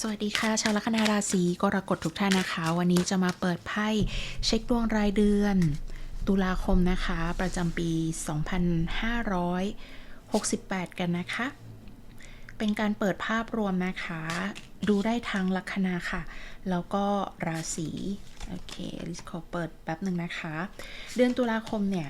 สวัสดีค่ะ ชาวลัคนาราศีกรกฎทุกท่านนะคะ วันนี้จะมาเปิดไพ่เช็คดวงรายเดือน ตุลาคมนะคะ ประจำปี 2568 กันนะคะ เป็นการเปิดภาพรวมนะคะ ดูได้ทั้งลัคนาค่ะ แล้วก็ราศีโอเคลิสขอเปิดแป๊บหนึ่งนะคะ เดือนตุลาคมเนี่ย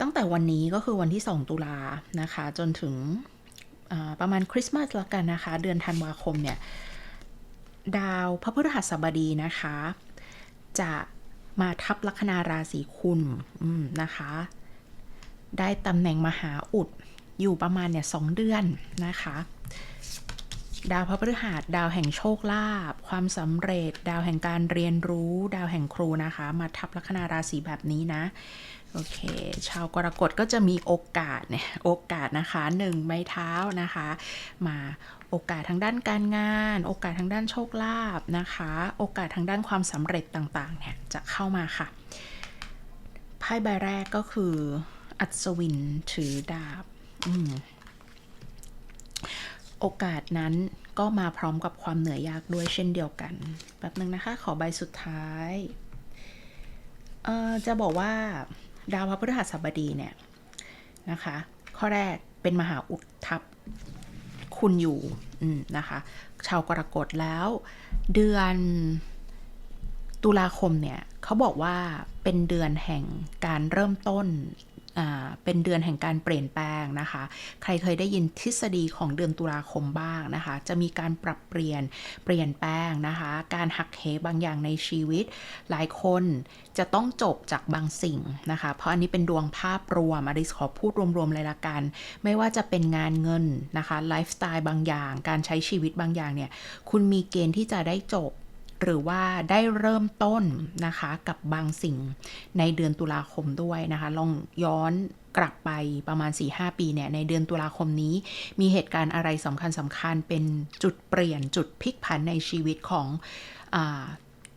ตั้งแต่วันนี้ก็คือวันที่ 2 ตุลานะคะ จนถึงประมาณคริสต์มาสล้วกันนะคะ เดือนธันวาคมเนี่ย ดาวพระพฤหัสบดีนะคะ จะมาทับลัคนาราศีคุณนะคะ ได้ตำแหน่งมหาอุดอยู่ประมาณเนี่ยสองเดือนนะคะ ดาวพระพฤหัสดาวแห่งโชคลาภความสำเร็จ ดาวแห่งการเรียนรู้ ดาวแห่งครูนะคะ มาทับลัคนาราศีแบบนี้นะโอเค ชาวกรกฎก็จะมีโอกาสเนี่ยโอกาสนะคะหนึ่งไม้เท้านะคะ มาโอกาสทางด้านการงาน โอกาสทางด้านโชคลาภนะคะ โอกาสทางด้านความสำเร็จต่างๆเนี่ยจะเข้ามาค่ะไพ่ใบแรกก็คืออัศวินถือดาบอืม โอกาสนั้นก็มาพร้อมกับความเหนื่อยยากด้วยเช่นเดียวกันแป๊บนึงนะคะ ขอใบสุดท้ายจะบอกว่าดาวพระพฤหัสบดีเนี่ยนะคะ ข้อแรกเป็นมหาอุดทับคุณอยู่นะคะ ชาวกรกฎแล้วเดือนตุลาคมเนี่ยเขาบอกว่าเป็นเดือนแห่งการเริ่มต้น เป็นเดือนแห่งการเปลี่ยนแปลงนะคะ ใครเคยได้ยินทฤษฎีของเดือนตุลาคมบ้างนะคะ จะมีการปรับเปลี่ยนเปลี่ยนแปลงนะคะ การหักเหบางอย่างในชีวิต หลายคนจะต้องจบจากบางสิ่งนะคะ เพราะอันนี้เป็นดวงภาพรวมอริสขอพูดรวมๆเลยละกัน ไม่ว่าจะเป็นงานเงินนะคะ ไลฟ์สไตล์บางอย่าง การใช้ชีวิตบางอย่างเนี่ย คุณมีเกณฑ์ที่จะได้จบ หรือว่าได้เริ่มต้นนะคะกับบางสิ่งในเดือนตุลาคมด้วยนะคะ ลองย้อนกลับไปประมาณ 4-5 ปีเนี่ยในเดือนตุลาคมนี้ มีเหตุการณ์อะไรสำคัญสำคัญเป็นจุดเปลี่ยนจุดพลิกผันในชีวิตของอา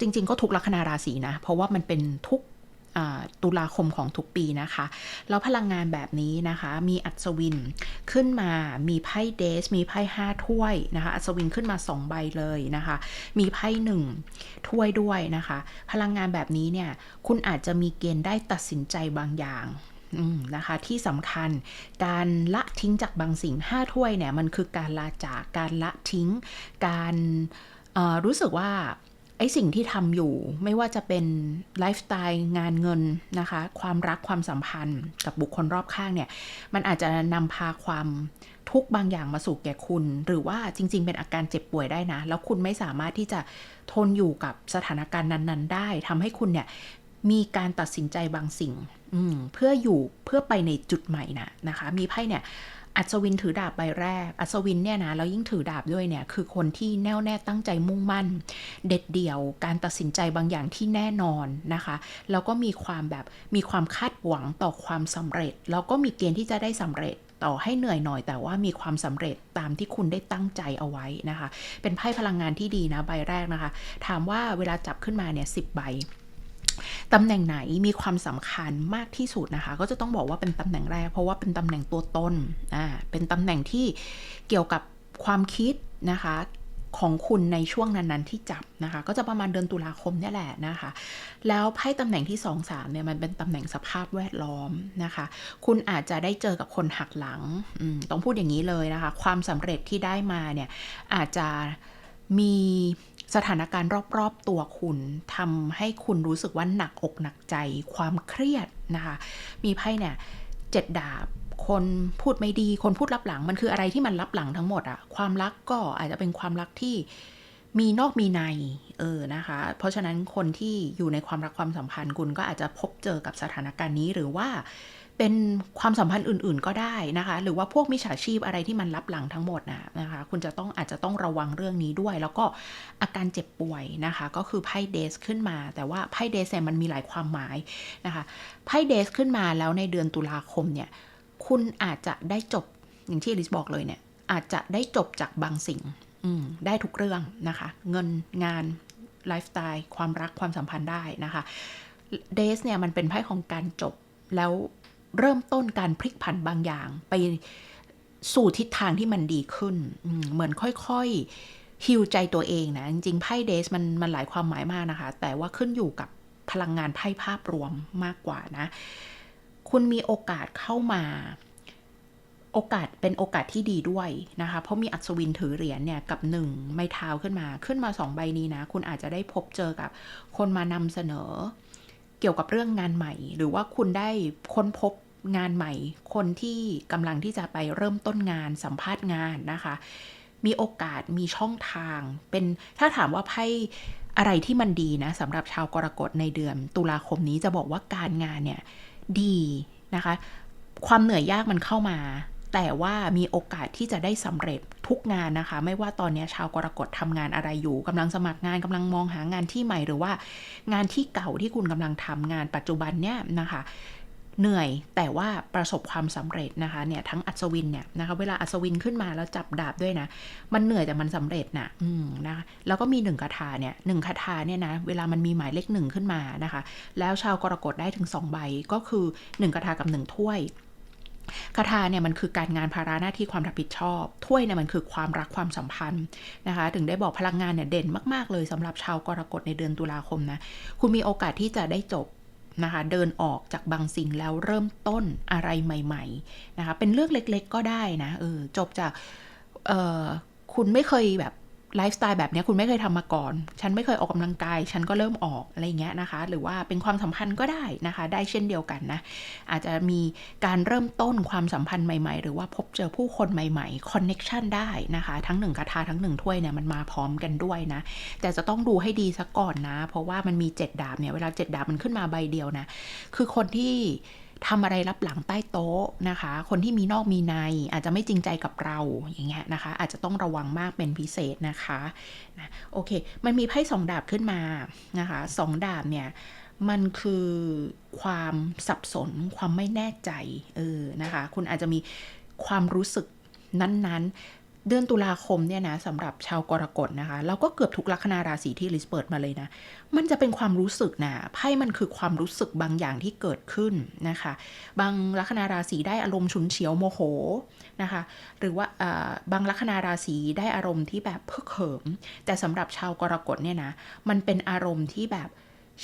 จริง ๆ ก็ทุกลัคนาราศีนะ เพราะว่ามันเป็นทุก ตุลาคมของทุกปีนะคะ แล้วพลังงานแบบนี้นะคะ มีอัศวินขึ้นมา มีไพ่เดส มีไพ่ห้าถ้วยนะคะ อัศวินขึ้นมาสองใบเลยนะคะ มีไพ่หนึ่งถ้วยด้วยนะคะ พลังงานแบบนี้เนี่ย คุณอาจจะมีเกณฑ์ได้ตัดสินใจบางอย่างนะคะที่สำคัญการละทิ้งจากบางสิ่งห้าถ้วยเนี่ยมันคือการลาจากการละทิ้ง การรู้สึกว่า ไอสิ่งที่ทำอยู่ไม่ว่าจะเป็นไลฟ์สไตล์งานเงินนะคะ ความรักความสัมพันธ์กับบุคคลรอบข้างเนี่ย มันอาจจะนำพาความทุกข์บางอย่างมาสู่แก่คุณ หรือว่าจริง ๆ เป็นอาการเจ็บป่วยได้นะ แล้วคุณไม่สามารถที่จะทนอยู่กับสถานการณ์นั้น ๆ ได้ทำให้คุณเนี่ยมีการตัดสินใจบางสิ่งเพื่ออยู่เพื่อไปในจุดใหม่นะนะคะ มีไพ่เนี่ย อัศวินถือดาบใบแรก อัศวินเนี่ยนะแล้วยิ่งถือดาบด้วยเนี่ยคือคนที่แน่วแน่ตั้งใจมุ่งมั่น เด็ดเดี่ยว การตัดสินใจบางอย่างที่แน่นอนนะคะ แล้วก็มีความแบบมีความคาดหวังต่อความสำเร็จ แล้วก็มีเกณฑ์ที่จะได้สำเร็จต่อให้เหนื่อยหน่อยแต่ว่ามีความสำเร็จตามที่คุณได้ตั้งใจเอาไว้นะคะ เป็นไพ่พลังงานที่ดีนะใบแรกนะคะ ถามว่าเวลาจับขึ้นมาเนี่ยสิบใบ ตำแหน่งไหนมีความสำคัญมากที่สุดนะคะ ก็จะต้องบอกว่าเป็นตำแหน่งแรก เพราะว่าเป็นตำแหน่งตัวตนอ่าเป็นตำแหน่งที่เกี่ยวกับความคิดนะคะของคุณในช่วงนั้นๆที่จับนะคะ ก็จะประมาณเดือนตุลาคมนี่แหละนะคะ แล้วไพ่ตำแหน่งที่ 2 3เนี่ยมันเป็นตำแหน่งสภาพแวดล้อมนะคะ คุณอาจจะได้เจอกับคนหักหลังต้องพูดอย่างนี้เลยนะคะ ความสำเร็จที่ได้มาเนี่ยอาจจะมี สถานการณ์รอบๆตัวคุณทำให้คุณรู้สึกว่าหนักอกหนักใจ ความเครียดนะคะ มีไพ่เนี่ยเจ็ดดาบคนพูดไม่ดี คนพูดลับหลังมันคืออะไรที่มันลับหลังทั้งหมดอะความรักก็อาจจะเป็นความรักที่มีนอกมีในเออนะคะ เพราะฉะนั้นคนที่อยู่ในความรักความสัมพันธ์คุณก็อาจจะพบเจอกับสถานการณ์นี้หรือว่า เป็นความสัมพันธ์อื่น ๆ ก็ได้นะคะ หรือว่าพวกมิจฉาชีพอะไรที่มันลับหลังทั้งหมดนะนะคะ คุณจะต้องอาจจะต้องระวังเรื่องนี้ด้วย แล้วก็อาการเจ็บป่วยนะคะ ก็คือไพ่เดสขึ้นมา แต่ว่าไพ่เดสเนี่ยมันมีหลายความหมายนะคะไพ่เดสขึ้นมาแล้วในเดือนตุลาคมเนี่ยคุณอาจจะได้จบอย่างที่ลิสบอกเลยเนี่ยอาจจะได้จบจากบางสิ่งอืได้ทุกเรื่องนะคะ เงินงานไลฟ์สไตล์ความรักความสัมพันธ์ได้นะคะเดสเนี่ยมันเป็นไพ่ของการจบแล้ว เริ่มต้นการพลิกผันบางอย่างไปสู่ทิศทางที่มันดีขึ้น เหมือนค่อยๆฮิวใจตัวเองนะ จริงๆไพ่เดสมันมันหลายความหมายมากนะคะ แต่ว่าขึ้นอยู่กับพลังงานไพ่ภาพรวมมากกว่านะ คุณมีโอกาสเข้ามา โอกาสเป็นโอกาสที่ดีด้วยนะคะ เพราะมีอัศวินถือเหรียญเนี่ยกับหนึ่งไม้เท้าขึ้นมาขึ้นมาสองใบนี้นะ คุณอาจจะได้พบเจอกับ คนมานำเสนอ เกี่ยวกับเรื่องงานใหม่ หรือว่าคุณได้ค้นพบ งานใหม่ คนที่กำลังที่จะไปเริ่มต้นงานสัมภาษณ์งานนะคะ มีโอกาสมีช่องทาง เป็นถ้าถามว่าไพ่อะไรที่มันดีนะสำหรับชาวกรกฎในเดือน ตุลาคมนี้จะบอกว่าการงานเนี่ยดีนะคะ ความเหนื่อยยากมันเข้ามา แต่ว่ามีโอกาสที่จะได้สำเร็จทุกงานนะคะ ไม่ว่าตอนนี้ชาวกรกฎทำงานอะไรอยู่กำลังสมัครงานกำลังมองหางานที่ใหม่หรือว่า งานที่เก่าที่คุณกำลังทำงานปัจจุบันเนี่ยนะคะ เหนื่อยแต่ว่าประสบความสำเร็จนะคะเนี่ยทั้งอัศวินเนี่ยนะคะเวลาอัศวินขึ้นมาแล้วจับดาบด้วยนะ มันเหนื่อยแต่มันสำเร็จนะอืมนะคะแล้วก็มีหนึ่งคาถาเนี่ยหนึ่งคาถาเนี่ยนะเวลามันมีหมายเลขหนึ่งขึ้นมานะคะ แล้วชาวกรกฎได้ถึงสองใบก็คือหนึ่งคาถากับหนึ่งถ้วยคาถาเนี่ยมันคือการงานภาระหน้าที่ความรับผิดชอบ ถ้วยเนี่ยมันคือความรักความสัมพันธ์นะคะ ถึงได้บอกพลังงานเนี่ยเด่นมาก ๆ เลยสำหรับชาวกรกฎในเดือนตุลาคมนะ คุณมีโอกาสที่จะได้จบ นะคะเดินออกจากบางสิ่งแล้วเริ่มต้นอะไรใหม่ๆนะคะเป็นเรื่องเล็กๆก็ได้นะเออจบจากเออคุณไม่เคยแบบ ไลฟ์สไตล์แบบนี้คุณไม่เคยทำมาก่อน ฉันไม่เคยออกกำลังกาย ฉันก็เริ่มออกอะไรเงี้ยนะคะ หรือว่าเป็นความสัมพันธ์ก็ได้นะคะ ได้เช่นเดียวกันนะ อาจจะมีการเริ่มต้นความสัมพันธ์ใหม่ๆ หรือว่าพบเจอผู้คนใหม่ๆคอนเน็กชันได้นะคะ ทั้งหนึ่งคาถาทั้งหนึ่งถ้วยเนี่ยมันมาพร้อมกันด้วยนะ แต่จะต้องดูให้ดีซะก่อนนะ เพราะว่ามันมีเจ็ดดาบเนี่ย เวลาเจ็ดดาบมันขึ้นมาใบเดียวนะ คือคนที่ ทำอะไรรับหลังใต้โต๊ะนะคะ คนที่มีนอกมีในอาจจะไม่จริงใจกับเราอย่างเงี้ยนะคะ อาจจะต้องระวังมากเป็นพิเศษนะคะนะโอเค มันมีไพ่สองดาบขึ้นมานะคะสองดาบเนี่ยมันคือความสับสนความไม่แน่ใจเออนะคะ คุณอาจจะมีความรู้สึกนั้นๆ เดือนตุลาคมเนี่ยนะสำหรับชาวกรกฎนะคะแล้วก็เกือบทุกลัคนาราศีที่ลิสเปิดมาเลยนะ มันจะเป็นความรู้สึกนะไพ่มันคือความรู้สึกบางอย่างที่เกิดขึ้นนะคะ บางลัคนาราศีได้อารมณ์ฉุนเฉียวโมโหนะคะ หรือว่าบางลัคนาราศีได้อารมณ์ที่แบบเพิกเขิม แต่สำหรับชาวกรกฎเนี่ยนะมันเป็นอารมณ์ที่แบบ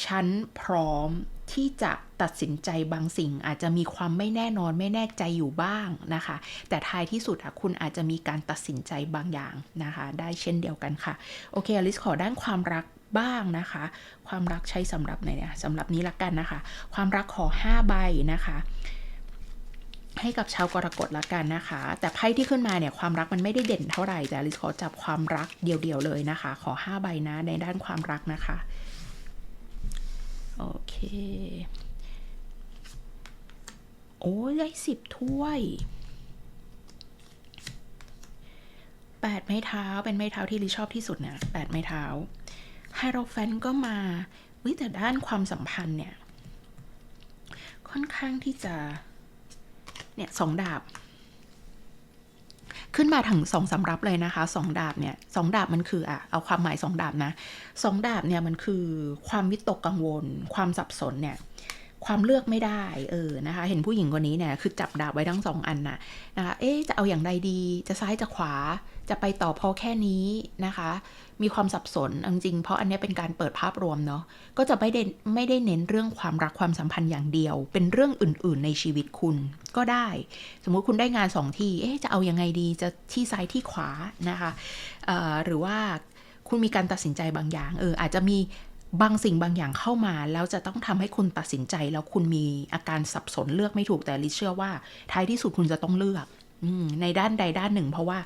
ฉันพร้อม ที่จะตัดสินใจบางสิ่ง อาจจะมีความไม่แน่นอนไม่แน่ใจอยู่บ้างนะคะ แต่ท้ายที่สุดอะคุณอาจจะมีการตัดสินใจบางอย่างนะคะ ได้เช่นเดียวกันค่ะ โอเคอลิสขอด้านความรักบ้างนะคะ ความรักใช้สำหรับไหนเนี่ยสำหรับนี้ละกันนะคะ ความรักขอ 5 ใบนะคะให้กับชาวกรกฎละกันนะคะ แต่ไพ่ที่ขึ้นมาเนี่ยความรักมันไม่ได้เด่นเท่าไหร่แต่อลิสขอจับความรักเดียวๆเลยนะคะ ขอ 5 ใบนะในด้านความรักนะคะ โอเค โอ้ยได้สิบถ้วยแปดไม้เท้าเป็นไม้เท้าที่ลิชอบที่สุดนะแปดไม้เท้าไฮโรแฟนก็มาวิแต่ด้านความสัมพันธ์เนี่ย ค่อนข้างที่จะ เนี่ยสองดาบ ขึ้นมาถึงสองสำรับเลยนะคะสองดาบเนี่ยสองดาบมันคืออะเอาความหมายสองดาบนะสองดาบเนี่ยมันคือความวิตกกังวล ความสับสนเนี่ย ความเลือกไม่ได้เออนะคะ เห็นผู้หญิงคนนี้เนี่ยคือจับดาบไว้ทั้งสองอันน่ะนะคะเอ๊จะเอาอย่างใดดีจะซ้ายจะขวาจะไปต่อพอแค่นี้นะคะ มีความสับสนจริงเพราะอันนี้เป็นการเปิดภาพรวมเนาะก็จะไม่ได้ไม่ได้เน้นเรื่องความรักความสัมพันธ์อย่างเดียว เป็นเรื่องอื่น ๆ ในชีวิตคุณก็ได้ สมมุติคุณได้งานสองที่เอ๊จะเอาอยัางไงดีจะที่ซ้ายที่ขวานะคะหรือว่าคุณมีการตัดสินใจบางอย่างเอออาจจะมี บางสิ่งบางอย่างเข้ามาแล้วจะต้องทำให้คุณตัดสินใจ แล้วคุณมีอาการสับสนเลือกไม่ถูกแต่ลิเชื่อว่า ท้ายที่สุดคุณจะต้องเลือกอในด้านใดด้านหนึ่ง เพราะว่า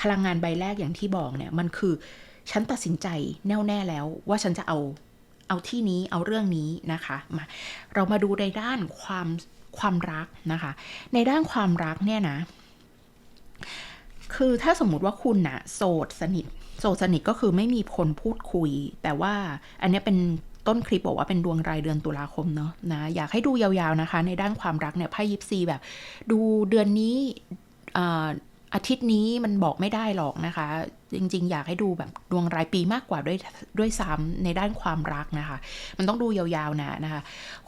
พลังงานใบแรกอย่างที่บอกเนี่ยมันคือ ฉันตัดสินใจแน่วแน่แล้วว่าฉันจะเอาเอาที่นี้เอาเรื่องนี้นะคะมาเรามาดูในด้านความความรักนะคะ ในด้านความรักเนี่ยนะ คือถ้าสมมุติว่าคุณนะโสดสนิท โสดสนิทก็คือไม่มีคนพูดคุย แต่ว่าอันนี้เป็นต้นคลิปบอกว่าเป็นดวงรายเดือนตุลาคมเนาะนะอยากให้ดูยาวๆนะคะ ในด้านความรักเนี่ยไพ่ยิปซีแบบ ดูเดือนนี้อาทิตย์นี้มันบอกไม่ได้หรอกนะคะ จริงๆ อยากให้ดูแบบดวงรายปีมากกว่าด้วยด้วยซ้ำในด้านความรักนะคะ มันต้องดูยาวๆนะนะคะ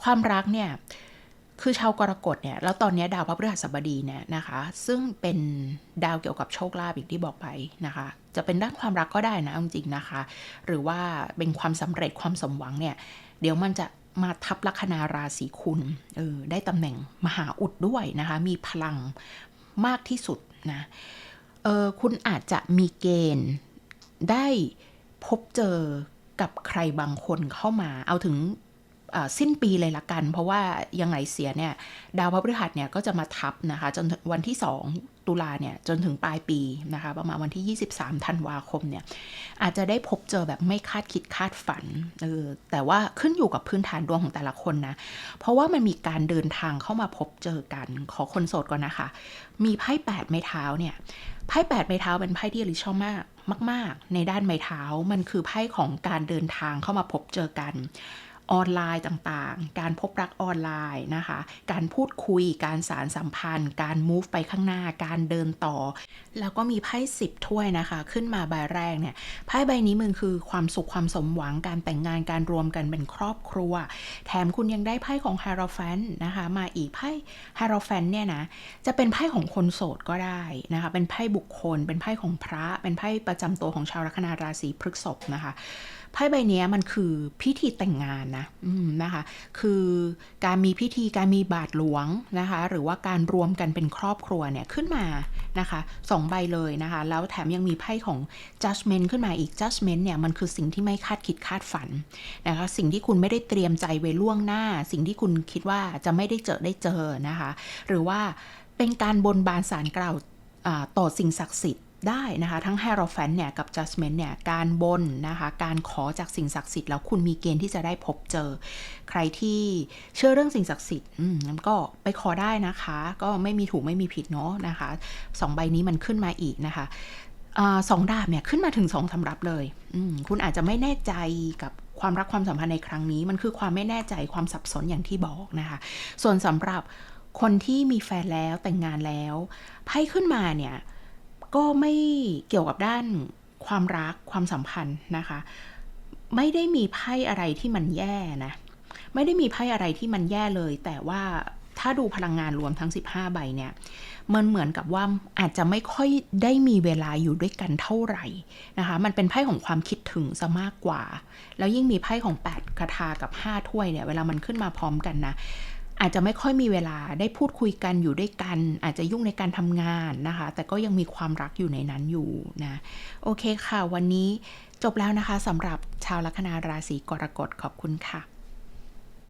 ความรักเนี่ย คือชาวกรกฎเนี่ย แล้วตอนนี้ดาวพระพฤหัสบดีเนี่ยนะคะ ซึ่งเป็นดาวเกี่ยวกับโชคลาภอีกที่บอกไปนะคะ จะเป็นด้านความรักก็ได้นะจริงๆนะคะ หรือว่าเป็นความสำเร็จความสมหวังเนี่ย เดี๋ยวมันจะมาทับลัคนาราศีคุณเออได้ตำแหน่งมหาอุดด้วยนะคะ มีพลังมากที่สุดนะเออคุณอาจจะมีเกณฑ์ได้พบเจอกับใครบางคนเข้ามา เอาถึง สิ้นปีเลยละกัน เพราะว่ายังไงเสียเนี่ยดาวพฤหัสเนี่ยก็จะมาทับนะคะจนถึงวันที่ 2 ตุลาเนี่ยจนถึงปลายปีนะคะประมาณวันที่ 23ธันวาคมเนี่ยอาจจะได้พบเจอแบบไม่คาดคิดคาดฝันเออแต่ว่าขึ้นอยู่กับพื้นฐานดวงของแต่ละคนนะเพราะว่ามันมีการเดินทางเข้ามาพบเจอกันขอคนโสดก่อนนะคะ มีไพ่แปดไม้เท้าเนี่ยไพ่แปดไม้เท้าเป็นไพ่ที่อลิชอบมากมาก ๆ ในด้านไม้เท้ามันคือไพ่ของการเดินทางเข้ามาพบเจอกัน ออนไลน์ต่างๆ การพบรักออนไลน์นะคะ การพูดคุย การสารสัมพันธ์ การ move ไปข้างหน้า การเดินต่อ แล้วก็มีไพ่สิบถ้วยนะคะ ขึ้นมาใบแรกเนี่ย ไพ่ใบนี้มันคือความสุขความสมหวัง การแต่งงาน การรวมกันเป็นครอบครัว แถมคุณยังได้ไพ่ของฮาร o แฟนนะคะ มาอีกไพ่ฮาร o แฟนเนี่ยนะ จะเป็นไพ่ของคนโสดก็ได้นะคะ เป็นไพ่บุคคล เป็นไพ่ของพระ เป็นไพ่ประจำตัวของชาวลัคนาราศีพฤษภนะคะ ไพ่ใบนี้มันคือพิธีแต่งงานนะนะคะ คือการมีพิธีการมีบาทหลวงนะคะ หรือว่าการรวมกันเป็นครอบครัวเนี่ยขึ้นมานะคะสองใบเลยนะคะ แล้วแถมยังมีไพ่ของ judgment ขึ้นมาอีก judgment เนี่ยมันคือสิ่งที่ไม่คาดคิดคาดฝันนะคะ สิ่งที่คุณไม่ได้เตรียมใจไว้ล่วงหน้า สิ่งที่คุณคิดว่าจะไม่ได้เจอได้เจอนะคะ หรือว่าเป็นการบนบานสารกล่าวต่อสิ่งศักดิ์สิทธิ์ ได้นะคะ ทั้ง h e r o p h a n t เนี่ยกับ Judgment เนี่ยการบนนะคะการขอจากสิ่งศักดิ์สิทธิ์แล้วคุณมีเกณฑ์ที่จะได้พบเจอ ใครที่เชื่อเรื่องสิ่งศักดิ์สิทธิ์อืมก็ไปขอได้นะคะ ก็ไม่มีถูกไม่มีผิดเนาะนะคะสองใบนี้มันขึ้นมาอีกนะคะอสองดาบเนี่ยขึ้นมาถึงสองสำรับเลย คุณอาจจะไม่แน่ใจกับความรักความสัมพันธ์ในครั้งนี้ มันคือความไม่แน่ใจความสับสนอย่างที่บอกนะคะ ส่วนสำหรับคนที่มีแฟนแล้วแต่งงานแล้วไพ่ขึ้นมาเนี่ย ก็ไม่เกี่ยวกับด้านความรักความสัมพันธ์นะคะ ไม่ได้มีไพ่อะไรที่มันแย่นะ ไม่ได้มีไพ่อะไรที่มันแย่เลย แต่ว่าถ้าดูพลังงานรวมทั้ง 15 ใบเนี่ย มันเหมือนกับว่าอาจจะไม่ค่อยได้มีเวลาอยู่ด้วยกันเท่าไหร่นะคะ มันเป็นไพ่ของความคิดถึงซะมากกว่า แล้วยิ่งมีไพ่ของ 8 คาถากับ 5 ถ้วยเนี่ย เวลามันขึ้นมาพร้อมกันนะ อาจจะไม่ค่อยมีเวลาได้พูดคุยกันอยู่ด้วยกัน อาจจะยุ่งในการทำงานนะคะ แต่ก็ยังมีความรักอยู่ในนั้นอยู่นะโอเคค่ะ วันนี้จบแล้วนะคะสำหรับชาวลัคนาราศีกรกฎขอบคุณค่ะ